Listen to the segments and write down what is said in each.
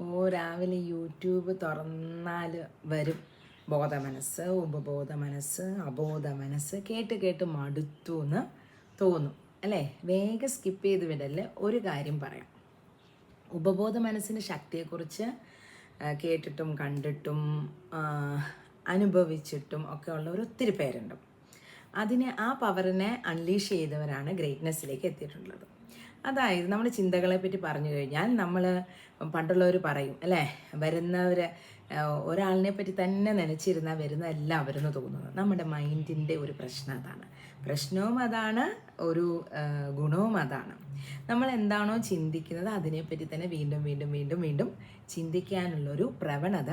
ഓ രാവിലെ യൂട്യൂബ് തുറന്നാൽ വരും. ബോധ മനസ്സ് ഉപബോധ മനസ്സ് അബോധ മനസ്സ് കേട്ട് കേട്ട് മടുത്തു എന്ന് തോന്നും. അല്ലേ? വേഗം സ്കിപ്പ് ചെയ്ത് വിടല്ലേ ഒരു കാര്യം പറയാം. ഉപബോധ മനസ്സിന്റെ ശക്തിയെക്കുറിച്ച് കേട്ടിട്ടും കണ്ടിട്ടും അനുഭവിച്ചിട്ടും ഒക്കെ ഉള്ളവർ ഒത്തിരി പേരുണ്ട്. അതിനെ ആ പവറിനെ അൺലീഷ് ചെയ്തവരാണ് ഗ്രേറ്റ്നെസ്സിലേക്ക് എത്തിയിട്ടുള്ളത്. അതായത് നമ്മൾ ചിന്തകളെ പറ്റി പറഞ്ഞു കഴിഞ്ഞാൽ നമ്മൾ പണ്ടുള്ളവർ പറയും അല്ലേ? വരുന്നവർ ഒരാളിനെ പറ്റി തന്നെ നനച്ചിരുന്നാൽ വരുന്ന എല്ലാവരും തോന്നുന്നത് നമ്മുടെ മൈൻഡിന്റെ ഒരു പ്രശ്നം അതാണ്. പ്രശ്നവും അതാണ് ഒരു ഗുണവും അതാണ്. നമ്മൾ എന്താണോ ചിന്തിക്കുന്നത് അതിനെപ്പറ്റി തന്നെ വീണ്ടും വീണ്ടും വീണ്ടും വീണ്ടും ചിന്തിക്കാനുള്ളൊരു പ്രവണത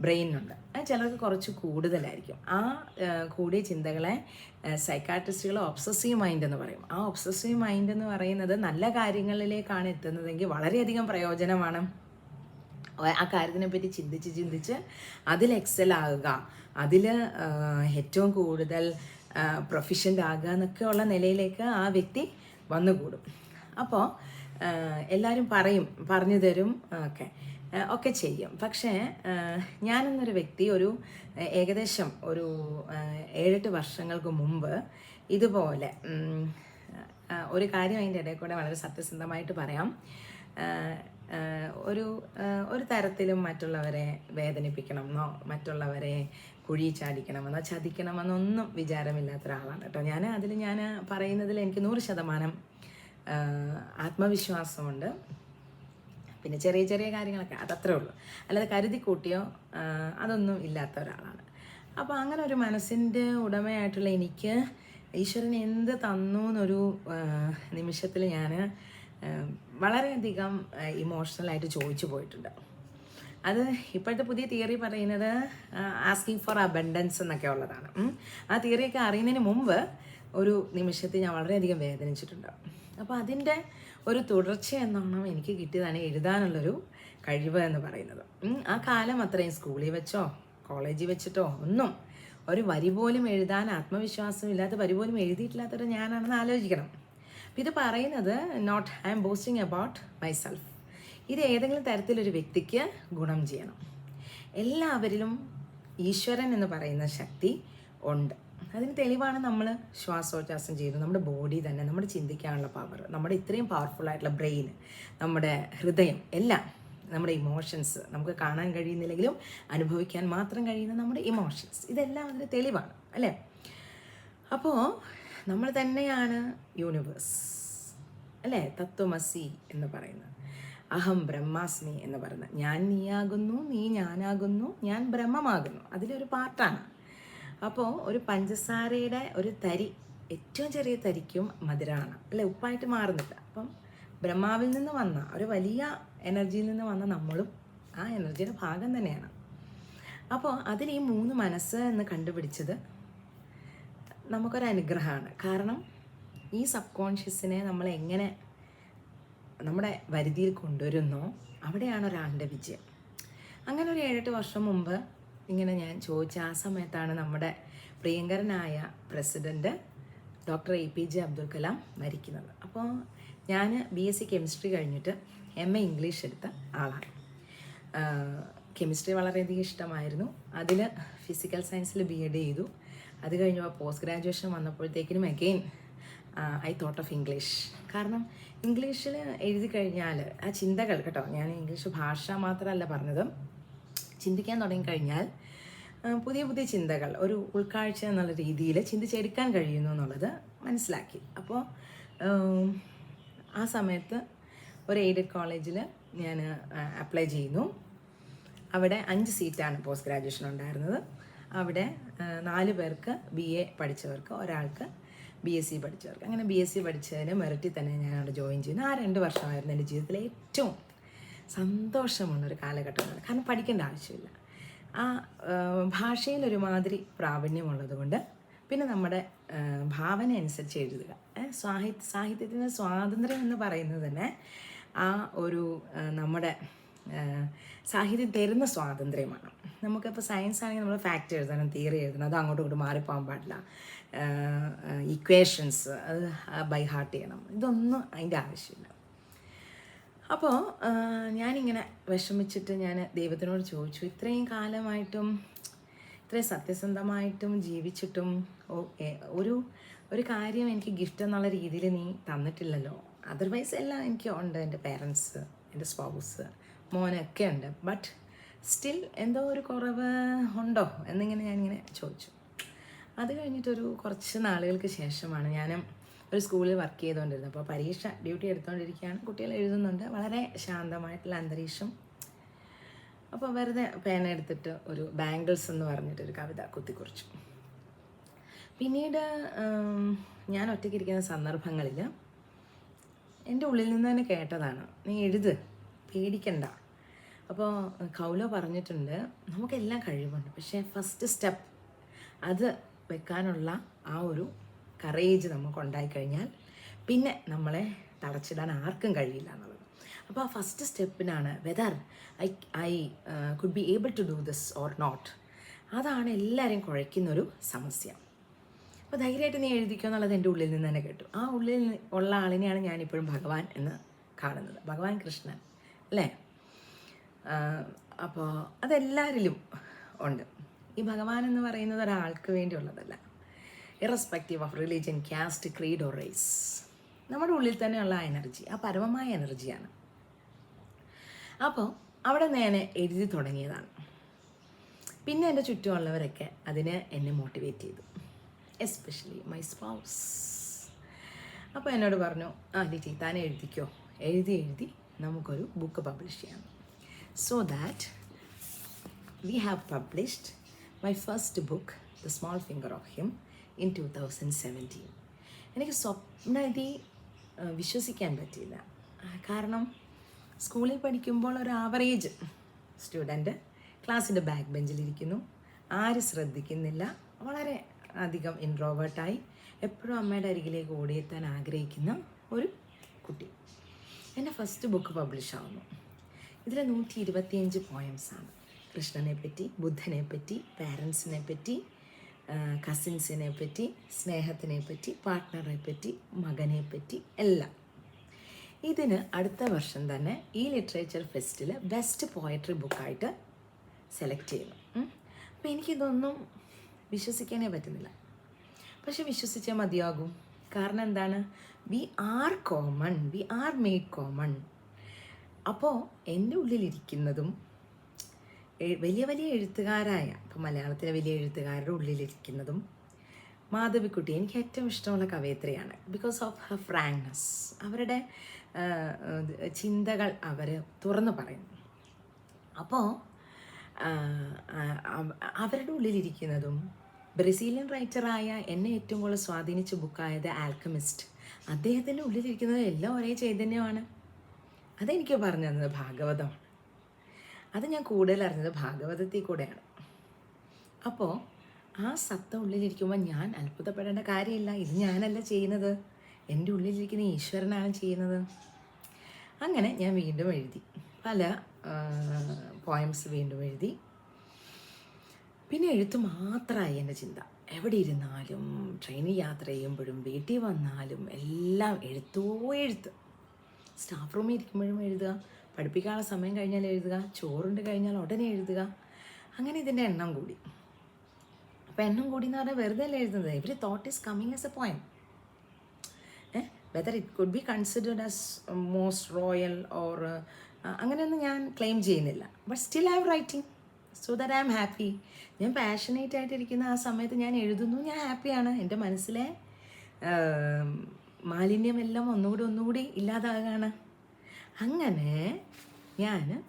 ബ്രെയിനുണ്ട് ചിലർക്ക് കുറച്ച് കൂടുതലായിരിക്കും. ആ കൂടിയ ചിന്തകളെ സൈക്കാട്രിസ്റ്റുകൾ ഒബ്സസീവ് മൈൻഡ് എന്ന് പറയും. ആ ഒബ്സസീവ് മൈൻഡ് എന്ന് പറയുന്നത് നല്ല കാര്യങ്ങളിലേക്കാണ് എത്തുന്നതെങ്കിൽ വളരെയധികം പ്രയോജനമാണ്. ആ കാര്യത്തിനെ പറ്റി ചിന്തിച്ച് ചിന്തിച്ച് അതിൽ എക്സൽ ആകുക. അതിൽ ഏറ്റവും കൂടുതൽ പ്രൊഫിഷ്യന്റ് ആകുക എന്നൊക്കെയുള്ള നിലയിലേക്ക് ആ വ്യക്തി വന്നുകൂടും. അപ്പോൾ എല്ലാവരും പറയും പറഞ്ഞു തരും ഒക്കെ. ഒക്കെ ചെയ്യും. പക്ഷേ ഞാനെന്നൊരു വ്യക്തി ഒരു ഏകദേശം ഒരു ഏഴെട്ട് വർഷങ്ങൾക്ക് മുമ്പ് ഇതുപോലെ ഒരു കാര്യം അതിന്റെ ഇടയിൽ കൂടെ വളരെ സത്യസന്ധമായിട്ട് പറയാം. ഒരു ഒരു തരത്തിലും മറ്റുള്ളവരെ വേദനിപ്പിക്കണമെന്നോ മറ്റുള്ളവരെ കുഴി ചാടിക്കണമെന്നോ ചതിക്കണമെന്നൊന്നും വിചാരമില്ലാത്ത ഒരാളാണ് കേട്ടോ. ഞാൻ അതിൽ ഞാൻ പറയുന്നതിൽ എനിക്ക് നൂറ് ശതമാനം ആത്മവിശ്വാസമുണ്ട്. പിന്നെ ചെറിയ ചെറിയ കാര്യങ്ങളൊക്കെ അതത്രേ ഉള്ളൂ. അല്ലാതെ കരുതി കൂട്ടിയോ അതൊന്നും ഇല്ലാത്ത ഒരാളാണ്. അപ്പോൾ അങ്ങനെ ഒരു മനസ്സിന്റെ ഉടമയായിട്ടുള്ള എനിക്ക് ഈശ്വരൻ എന്ത് തന്നു എന്നൊരു നിമിഷത്തിൽ ഞാൻ വളരെയധികം ഇമോഷണലായിട്ട് ചോദിച്ചു പോയിട്ടുണ്ട്. അത് ഇപ്പോഴത്തെ പുതിയ തിയറി പറയുന്നത് ആസ്കിങ് ഫോർ അബണ്ടൻസ് എന്നൊക്കെ ഉള്ളതാണ്. ആ തിയറിയൊക്കെ അറിയുന്നതിന് മുമ്പ് ഒരു നിമിഷത്തിൽ ഞാൻ വളരെയധികം വേദനിച്ചിട്ടുണ്ട്. അപ്പോൾ അതിന്റെ ഒരു തുടർച്ച എന്നോണം എനിക്ക് കിട്ടിയതാണ് എഴുതാനുള്ളൊരു കഴിവ് എന്ന് പറയുന്നത്. ആ കാലം അത്രയും സ്കൂളിൽ വെച്ചോ കോളേജിൽ വെച്ചിട്ടോ ഒന്നും ഒരു വരി പോലും എഴുതാൻ ആത്മവിശ്വാസം ഇല്ലാത്ത വരി പോലും എഴുതിയിട്ടില്ലാത്തൊരു ഞാനാണെന്ന് ആലോചിക്കണം. അപ്പം ഇത് പറയുന്നത് not I'm boasting about myself ഇത് ഏതെങ്കിലും തരത്തിലൊരു വ്യക്തിക്ക് ഗുണം ചെയ്യണം. എല്ലാവരിലും ഈശ്വരൻ എന്ന് പറയുന്ന ശക്തി ഉണ്ട്. അതിന് തെളിവാണ് നമ്മൾ ശ്വാസോച്ഛാസം ചെയ്യുന്നത്. നമ്മുടെ ബോഡി തന്നെ നമ്മുടെ ചിന്തിക്കാനുള്ള പവർ നമ്മുടെ ഇത്രയും പവർഫുൾ ആയിട്ടുള്ള ബ്രെയിൻ നമ്മുടെ ഹൃദയം എല്ലാം നമ്മുടെ ഇമോഷൻസ് നമുക്ക് കാണാൻ കഴിയുന്നില്ലെങ്കിലും അനുഭവിക്കാൻ മാത്രം കഴിയുന്ന നമ്മുടെ ഇമോഷൻസ് ഇതെല്ലാം അതിന് തെളിവാണ് അല്ലേ? അപ്പോൾ നമ്മൾ തന്നെയാണ് യൂണിവേഴ്സ് അല്ലേ? തത്വമസി എന്ന് പറയുന്നത്. അഹം ബ്രഹ്മാസ്മി എന്ന് പറയുന്നത്. ഞാൻ നീയാകുന്നു നീ ഞാനാകുന്നു ഞാൻ ബ്രഹ്മമാകുന്നു. അതിലൊരു പാർട്ടാണ് അപ്പോൾ ഒരു പഞ്ചസാരയുടെ ഒരു തരി ഏറ്റവും ചെറിയ തരിക്കും മധുരമാണ് അല്ലെ? ഉപ്പായിട്ട് മാറുന്നില്ല. അപ്പം ബ്രഹ്മാവിൽ നിന്ന് വന്ന ഒരു വലിയ എനർജിയിൽ നിന്ന് വന്ന നമ്മളും ആ എനർജിയുടെ ഭാഗം തന്നെയാണ്. അപ്പോൾ അതിൽ ഈ മൂന്ന് മനസ്സ് എന്ന് കണ്ടുപിടിച്ചത് നമുക്കൊരു അനുഗ്രഹമാണ്. കാരണം ഈ സബ് കോൺഷ്യസിനെ നമ്മൾ എങ്ങനെ നമ്മുടെ വരുതിയിൽ കൊണ്ടുവരുന്നോ അവിടെയാണ് ഒരാളുടെ വിജയം. അങ്ങനെ ഒരു ഏഴെട്ട് വർഷം മുമ്പ് ഇങ്ങനെ ഞാൻ ചോദിച്ച ആ സമയത്താണ് നമ്മുടെ പ്രിയങ്കരനായ president doctor A P J Abdul Kalam മരിക്കുന്നത്. അപ്പോൾ ഞാൻ ബി എസ് സി കെമിസ്ട്രി കഴിഞ്ഞിട്ട് എം എ ഇംഗ്ലീഷ് എടുത്ത ആളാണ്. കെമിസ്ട്രി വളരെയധികം ഇഷ്ടമായിരുന്നു. അതിൽ ഫിസിക്കൽ സയൻസിൽ ബി എഡ് ചെയ്തു. അത് കഴിഞ്ഞപ്പോൾ post graduation വന്നപ്പോഴത്തേക്കിനും again I thought of English കാരണം ഇംഗ്ലീഷിൽ എഴുതി കഴിഞ്ഞാൽ ആ ചിന്തകൾ കേട്ടോ ഞാൻ ഇംഗ്ലീഷ് ഭാഷ മാത്രമല്ല പറഞ്ഞത് ചിന്തിക്കാൻ തുടങ്ങിക്കഴിഞ്ഞാൽ പുതിയ പുതിയ ചിന്തകൾ ഒരു ഉൾക്കാഴ്ച എന്നുള്ള രീതിയിൽ ചിന്തിച്ചെടുക്കാൻ കഴിയുന്നു എന്നുള്ളത് മനസ്സിലാക്കി. അപ്പോൾ ആ സമയത്ത് ഒരു എയ്ഡഡ് കോളേജിൽ ഞാൻ അപ്ലൈ ചെയ്യുന്നു. അവിടെ അഞ്ച് സീറ്റാണ് പോസ്റ്റ് ഗ്രാജുവേഷൻ ഉണ്ടായിരുന്നത്. അവിടെ നാല് പേർക്ക് ബി എ പഠിച്ചവർക്ക് ഒരാൾക്ക് ബി എസ് സി പഠിച്ചവർക്ക്. അങ്ങനെ ബി എസ് സി പഠിച്ചതിന് മെറിറ്റിൽ തന്നെ ഞാൻ അവിടെ ജോയിൻ ചെയ്യുന്നു. ആ രണ്ട് വർഷമായിരുന്നു എന്റെ ജീവിതത്തിലെ ഏറ്റവും സന്തോഷമുള്ളൊരു കാലഘട്ടമാണ്. കാരണം പഠിക്കേണ്ട ആവശ്യമില്ല. ആ ഭാഷയിൽ ഒരുമാതിരി പ്രാവീണ്യമുള്ളത് കൊണ്ട് പിന്നെ നമ്മുടെ ഭാവന അനുസരിച്ച് എഴുതുക. സാഹിത്യ സാഹിത്യത്തിന്റെ സ്വാതന്ത്ര്യം എന്ന് പറയുന്നത് തന്നെ ആ ഒരു നമ്മുടെ സാഹിത്യം തരുന്ന സ്വാതന്ത്ര്യമാണ്. നമുക്കിപ്പോൾ സയൻസ് ആണെങ്കിൽ നമ്മൾ ഫാക്റ്റ് എഴുതണം തിയറി എഴുതണം അത് അങ്ങോട്ടും ഇങ്ങോട്ടും മാറിപ്പോകാൻ പാടില്ല. ഇക്വേഷൻസ് അത് ബൈ ഹാർട്ട് ചെയ്യണം. ഇതൊന്നും അതിന്റെ ആവശ്യമില്ല. അപ്പോൾ ഞാനിങ്ങനെ വിഷമിച്ചിട്ട് ഞാൻ ദൈവത്തിനോട് ചോദിച്ചു. ഇത്രയും കാലമായിട്ടും ഇത്രയും സത്യസന്ധമായിട്ടും ജീവിച്ചിട്ടും ഒരു ഒരു കാര്യം എനിക്ക് ഗിഫ്റ്റ് എന്നുള്ള രീതിയിൽ നീ തന്നിട്ടില്ലല്ലോ. അതർവൈസ് എല്ലാം എനിക്ക് ഉണ്ട് എന്റെ പേരൻസ് എന്റെ സ്പൗസ് മോനൊക്കെ ഉണ്ട്. ബട്ട് സ്റ്റിൽ എന്തോ ഒരു കുറവ് ഉണ്ടോ എന്നിങ്ങനെ ഞാനിങ്ങനെ ചോദിച്ചു. അത് കഴിഞ്ഞിട്ടൊരു കുറച്ച് നാളുകൾക്ക് ശേഷമാണ് ഞാൻ ഒരു സ്കൂളിൽ വർക്ക് ചെയ്തുകൊണ്ടിരുന്നു. അപ്പോൾ പരീക്ഷ ഡ്യൂട്ടി എടുത്തുകൊണ്ടിരിക്കുകയാണ്. കുട്ടികൾ എഴുതുന്നുണ്ട്. വളരെ ശാന്തമായിട്ടുള്ള അന്തരീക്ഷം. അപ്പോൾ വെറുതെ പേന എടുത്തിട്ട് ഒരു ബാംഗിൾസ് എന്ന് പറഞ്ഞിട്ടൊരു കവിത കുത്തിക്കുറിച്ചു. പിന്നീട് ഞാൻ ഒറ്റയ്ക്കിരിക്കുന്ന സന്ദർഭങ്ങളിൽ എന്റെ ഉള്ളിൽ നിന്ന് തന്നെ കേട്ടതാണ് നീ എഴുത് പേടിക്കണ്ട. അപ്പോൾ കൗലോ പറഞ്ഞിട്ടുണ്ട് നമുക്കെല്ലാം കഴിവുണ്ട്. പക്ഷേ ഫസ്റ്റ് സ്റ്റെപ്പ് അത് വെക്കാനുള്ള ആ ഒരു കറേജ് നമുക്ക് ഉണ്ടായിക്കഴിഞ്ഞാൽ പിന്നെ നമ്മളെ തളച്ചിടാൻ ആർക്കും കഴിയില്ല എന്നുള്ളത്. അപ്പോൾ ആ first സ്റ്റെപ്പിനാണ് whether I I could be able to do this or not അതാണ് എല്ലാവരെയും കുഴയ്ക്കുന്നൊരു സമസ്യ. അപ്പോൾ ധൈര്യമായിട്ട് നീ എഴുതിക്കോ എന്നുള്ളത് എന്റെ ഉള്ളിൽ നിന്ന് തന്നെ കേട്ടു. ആ ഉള്ളിൽ ഉള്ള ആളിനെയാണ് ഞാനിപ്പോഴും ഭഗവാൻ എന്ന് കാണുന്നത്. ഭഗവാൻ കൃഷ്ണൻ അല്ലേ? അപ്പോൾ അതെല്ലാവരിലും ഉണ്ട്. ഈ ഭഗവാൻ എന്ന് പറയുന്നത് ഒരാൾക്ക് വേണ്ടിയുള്ളതല്ല. Irrespective of religion caste creed or race നമ്മുടെ ഉള്ളിൽ തന്നെയുള്ള ആ എനർജി ആ പരമമായ എനർജിയാണ് അപ്പോൾ അവിടെ ഞാൻ എഴുതി തുടങ്ങിയതാണ്. പിന്നെ എന്റെ ചുറ്റുമുള്ളവരൊക്കെ അതിന് എന്നെ മോട്ടിവേറ്റ് ചെയ്തു. എസ്പെഷ്യലി മൈ സ്പൗസ് അപ്പോൾ എന്നോട് പറഞ്ഞു ആ ലിറ്റി താൻ എഴുതിക്കോ. എഴുതി എഴുതി നമുക്കൊരു ബുക്ക് പബ്ലിഷ് ചെയ്യാം. So that we have published my first book the small finger of him in two thousand seventeen എനിക്ക് സ്വപ്നതി വിശ്വസിക്കാൻ പറ്റിയില്ല. കാരണം സ്കൂളിൽ പഠിക്കുമ്പോൾ ഒരു ആവറേജ് സ്റ്റുഡന്റ് ക്ലാസ്സിന്റെ ബാക്ക് ബെഞ്ചിലിരിക്കുന്നു ആരും ശ്രദ്ധിക്കുന്നില്ല. വളരെ അധികം ഇൻട്രോവേർട്ടായി എപ്പോഴും അമ്മയുടെ അരികിലേക്ക് ഓടിയെത്താൻ ആഗ്രഹിക്കുന്ന ഒരു കുട്ടി. എന്റെ ഫസ്റ്റ് ബുക്ക് പബ്ലിഷ് ആവുന്നു. ഇതിൽ നൂറ്റി ഇരുപത്തിയഞ്ച് പോയംസാണ് കൃഷ്ണനെ പറ്റി ബുദ്ധനെ പറ്റി പാരൻസിനെ പറ്റി കസിൻസിനെ പറ്റി സ്നേഹത്തിനെ പറ്റി പാർട്ട്ണറെ പറ്റി മകനെ പറ്റി എല്ലാം. ഇതിന് അടുത്ത വർഷം തന്നെ ഈ ലിറ്ററേച്ചർ ഫെസ്റ്റിൽ ബെസ്റ്റ് പോയട്രി ബുക്കായിട്ട് സെലക്ട് ചെയ്യുന്നു. അപ്പം എനിക്കിതൊന്നും വിശ്വസിക്കാനേ പറ്റുന്നില്ല. പക്ഷെ വിശ്വസിച്ചേ മതിയാകും. കാരണം എന്താണ്? We are common we are made common അപ്പോൾ എന്റെ ഉള്ളിലിരിക്കുന്നതും വലിയ വലിയ എഴുത്തുകാരായ ഇപ്പോൾ മലയാളത്തിലെ വലിയ എഴുത്തുകാരുടെ ഉള്ളിലിരിക്കുന്നതും മാധവിക്കുട്ടി എനിക്ക് ഏറ്റവും ഇഷ്ടമുള്ള കവയത്രിയാണ്. ബിക്കോസ് ഓഫ് ഹർ ഫ്രാങ്ക്നെസ് അവരുടെ ചിന്തകൾ അവർ തുറന്നു പറയുന്നു. അപ്പോൾ അവരുടെ ഉള്ളിലിരിക്കുന്നതും ബ്രസീലിയൻ റൈറ്ററായ എന്നെ ഏറ്റവും കൂടുതൽ സ്വാധീനിച്ച ബുക്കായത് ആൽക്കമിസ്റ്റ് അദ്ദേഹത്തിന്റെ ഉള്ളിലിരിക്കുന്നത് എല്ലാം ഒരേ ചൈതന്യമാണ്. അതെനിക്ക് പറഞ്ഞു തന്നത് ഭാഗവതമാണ് അത് ഞാൻ കൂടുതൽ അറിഞ്ഞത് ഭാഗവതത്തിൽ കൂടെയാണ്. അപ്പോൾ ആ സത്ത ഉള്ളിലിരിക്കുമ്പോൾ ഞാൻ അത്ഭുതപ്പെടേണ്ട കാര്യമില്ല. ഇത് ഞാനല്ല ചെയ്യുന്നത്? എന്റെ ഉള്ളിലിരിക്കുന്ന ഈശ്വരനാണ് ചെയ്യുന്നത്. അങ്ങനെ ഞാൻ വീണ്ടും എഴുതി. പല പോയംസ് വീണ്ടും എഴുതി. പിന്നെ എഴുത്ത് മാത്രമായി എന്റെ ചിന്ത. എവിടെ ഇരുന്നാലും ട്രെയിനിൽ യാത്ര ചെയ്യുമ്പോഴും വീട്ടിൽ വന്നാലും എല്ലാം എഴുത്തോ എഴുത്ത്. സ്റ്റാഫ് റൂമിൽ ഇരിക്കുമ്പോഴും എഴുതുക. പഠിപ്പിക്കാനുള്ള സമയം കഴിഞ്ഞാൽ എഴുതുക ചോറുണ്ട് കഴിഞ്ഞാൽ ഉടനെ എഴുതുക. അങ്ങനെ ഇതിന്റെ എണ്ണം കൂടി. അപ്പോൾ എണ്ണം കൂടി എന്ന് പറഞ്ഞാൽ വെറുതെ അല്ല എഴുതുന്നത്? Every thought is coming as a point whether it could be considered as most royal or അങ്ങനെയൊന്നും ഞാൻ ക്ലെയിം ചെയ്യുന്നില്ല. But still I'm writing so that I'm happy ഞാൻ പാഷനേറ്റ് ആയിട്ടിരിക്കുന്ന ആ സമയത്ത് ഞാൻ എഴുതുന്നു ഞാൻ ഹാപ്പിയാണ് എന്റെ മനസ്സിലെ മാലിന്യമെല്ലാം ഒന്നുകൂടി ഒന്നുകൂടി ഇല്ലാതാകാണ്. അങ്ങനെ ഞാൻ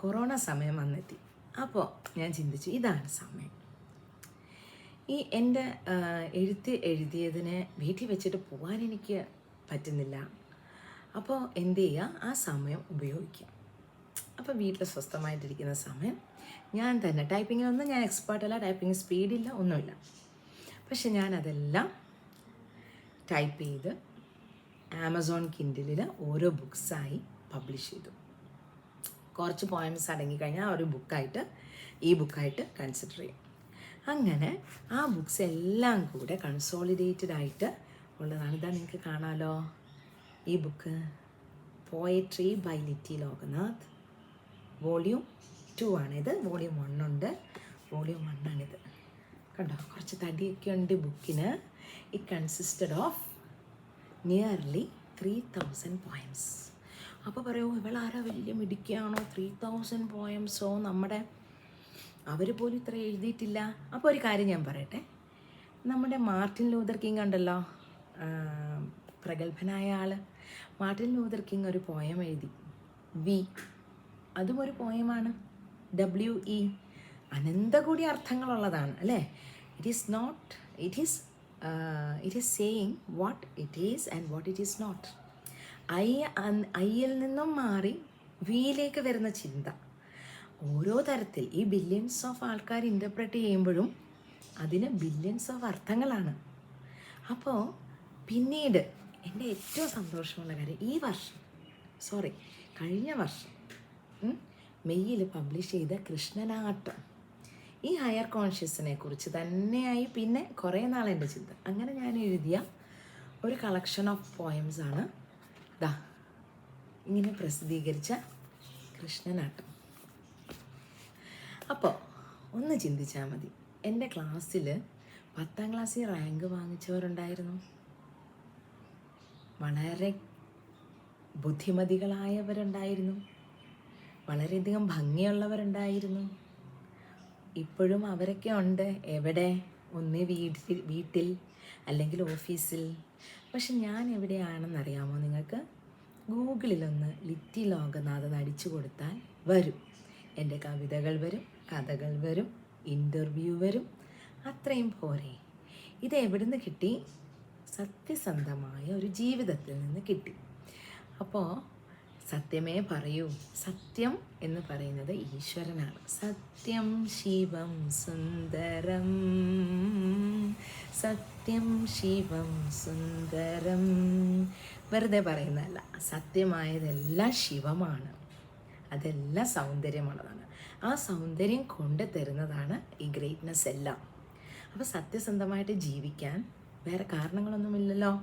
കൊറോണ സമയം വന്നെത്തി. അപ്പോൾ ഞാൻ ചിന്തിച്ചു ഇതാണ് സമയം. ഈ എന്റെ എഴുത്ത് എഴുതിയതിനെ വീട്ടിൽ വെച്ചിട്ട് പോകാൻ എനിക്ക് പറ്റുന്നില്ല. അപ്പോൾ എന്ത് ചെയ്യുക ആ സമയം ഉപയോഗിക്കുക അപ്പോൾ വീട്ടിൽ സ്വസ്ഥമായിട്ടിരിക്കുന്ന സമയം ഞാൻ തന്നെ ടൈപ്പിങ്ങിനൊന്നും ഞാൻ എക്സ്പേർട്ടല്ല ടൈപ്പിംഗ് സ്പീഡില്ല ഒന്നുമില്ല. പക്ഷെ ഞാനതെല്ലാം ടൈപ്പ് ചെയ്ത് ആമസോൺ കിൻഡിലിൽ ഓരോ ബുക്സായി പബ്ലിഷ് ചെയ്തു. കുറച്ച് പോയംസ് അടങ്ങിക്കഴിഞ്ഞാൽ ഒരു ബുക്കായിട്ട് ഈ ബുക്കായിട്ട് കൺസിഡർ ചെയ്യും. അങ്ങനെ ആ ബുക്സ് എല്ലാം കൂടെ കൺസോളിഡേറ്റഡ് ആയിട്ട് ഉള്ളതാണ് ഇതാ നിങ്ങൾക്ക് കാണാമല്ലോ ഈ book poetry by Lity Lokanath volume two ആണിത് വോളിയൂം വണ്ണുണ്ട് വോളിയൂം വണ്ണാണിത് കണ്ടോ? കുറച്ച് തടിയൊക്കെ ഉണ്ട് ബുക്കിന് it consisted of nearly three thousand poems അപ്പോൾ പറയൂ ഇവളാരാ വലിയ മിടുക്കിയാണോ? ത്രീ തൗസൻഡ് പോയംസോ നമ്മുടെ അവർ പോലും ഇത്ര എഴുതിയിട്ടില്ല. അപ്പോൾ ഒരു കാര്യം ഞാൻ പറയട്ടെ. നമ്മുടെ മാർട്ടിൻ ലൂതർ കിങ് ഉണ്ടല്ലോ പ്രഗത്ഭനായ ആൾ മാർട്ടിൻ ലൂതർ കിങ് ഒരു പോയം എഴുതി. വി. അതും ഒരു പോയമാണ് ഡബ്ല്യു ഇ അനന്ത കൂടി അർത്ഥങ്ങളുള്ളതാണ് അല്ലേ? It is not it is it is saying what it is and what it is not I ഐയിൽ നിന്നും മാറി വിയിലേക്ക് വരുന്ന ചിന്ത. ഓരോ തരത്തിൽ ഈ ബില്യൺസ് ഓഫ് ആൾക്കാർ ഇന്റർപ്രറ്റ് ചെയ്യുമ്പോഴും അതിന് ബില്യൺസ് ഓഫ് അർത്ഥങ്ങളാണ്. അപ്പോൾ പിന്നീട് എന്റെ ഏറ്റവും സന്തോഷമുള്ള കാര്യം ഈ വർഷം സോറി കഴിഞ്ഞ വർഷം മെയ്യിൽ പബ്ലിഷ് ചെയ്ത കൃഷ്ണനാട്ടം. ഈ ഹയർ കോൺഷ്യസിനെ കുറിച്ച് തന്നെയായി പിന്നെ കുറേ നാളെന്റെ ചിന്ത. അങ്ങനെ ഞാൻ എഴുതിയ ഒരു കളക്ഷൻ ഓഫ് പോയംസ് ആണ് ദാ ഇങ്ങനെ പ്രസിദ്ധീകരിച്ച കൃഷ്ണനാട്ടം. അപ്പോൾ ഒന്ന് ചിന്തിച്ചാൽ മതി. എന്റെ ക്ലാസ്സിൽ പത്താം ക്ലാസ്സിൽ റാങ്ക് വാങ്ങിച്ചവരുണ്ടായിരുന്നു. വളരെ ബുദ്ധിമതികളായവരുണ്ടായിരുന്നു. വളരെയധികം ഭംഗിയുള്ളവരുണ്ടായിരുന്നു. ഇപ്പോഴും അവരൊക്കെ ഉണ്ട്. എവിടെ? ഒന്ന് വീട്ടിൽ വീട്ടിൽ. അല്ലെങ്കിൽ ഓഫീസിൽ. പക്ഷെ ഞാൻ എവിടെയാണെന്ന് അറിയാമോ നിങ്ങൾക്ക്? ഗൂഗിളിലൊന്ന് ലിറ്റി ലോകനാഥൻ അടിച്ചു കൊടുത്താൽ വരും. എന്റെ കവിതകൾ വരും കഥകൾ വരും ഇന്റർവ്യൂ വരും. അത്രയും പോരെ. ഇത് എവിടുന്ന് കിട്ടി? സത്യസന്ധമായ ഒരു ജീവിതത്തിൽ നിന്ന് കിട്ടി. അപ്പോൾ സത്യമേ പറയൂ. സത്യം എന്ന് പറയുന്നത് ഈശ്വരനാണ്. സത്യം ശിവം സുന്ദരം. സത്യം ശിവം സുന്ദരം. വെറുതെ പറയുന്നതല്ല സത്യമായതെല്ലാം ശിവമാണ്. അതെല്ലാം സൗന്ദര്യമുള്ളതാണ്. ആ സൗന്ദര്യം കൊണ്ട് തരുന്നതാണ് ഈ ഗ്രേറ്റ്നെസ് എല്ലാം. അപ്പോൾ സത്യസന്ധമായിട്ട് ജീവിക്കാൻ വേറെ കാരണങ്ങളൊന്നുമില്ലല്ലോ?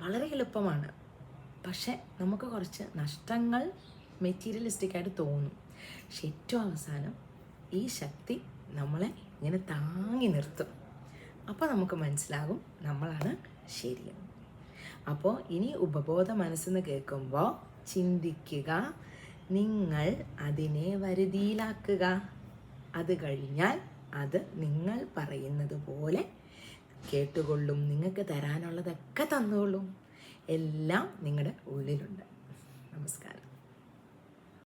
വളരെ എളുപ്പമാണ്. പക്ഷെ നമുക്ക് കുറച്ച് നഷ്ടങ്ങൾ മെറ്റീരിയലിസ്റ്റിക്കായിട്ട് തോന്നും. പക്ഷെ ഏറ്റവും അവസാനം ഈ ശക്തി നമ്മളെ ഇങ്ങനെ താങ്ങി നിർത്തും. അപ്പോൾ നമുക്ക് മനസ്സിലാകും നമ്മളാണ് ശരിയെന്ന് അപ്പോൾ ഇനി ഉപബോധ മനസ്സെന്ന് കേൾക്കുമ്പോൾ ചിന്തിക്കുക നിങ്ങൾ അതിനെ വരുതിയിലാക്കുക. അത് കഴിഞ്ഞാൽ അത് നിങ്ങൾ പറയുന്നത് പോലെ കേട്ടുകൊള്ളും നിങ്ങൾക്ക് തരാനുള്ളതൊക്കെ തന്നോളും. എല്ലാം നിങ്ങളുടെ ഉള്ളിലുണ്ട്. നമസ്കാരം.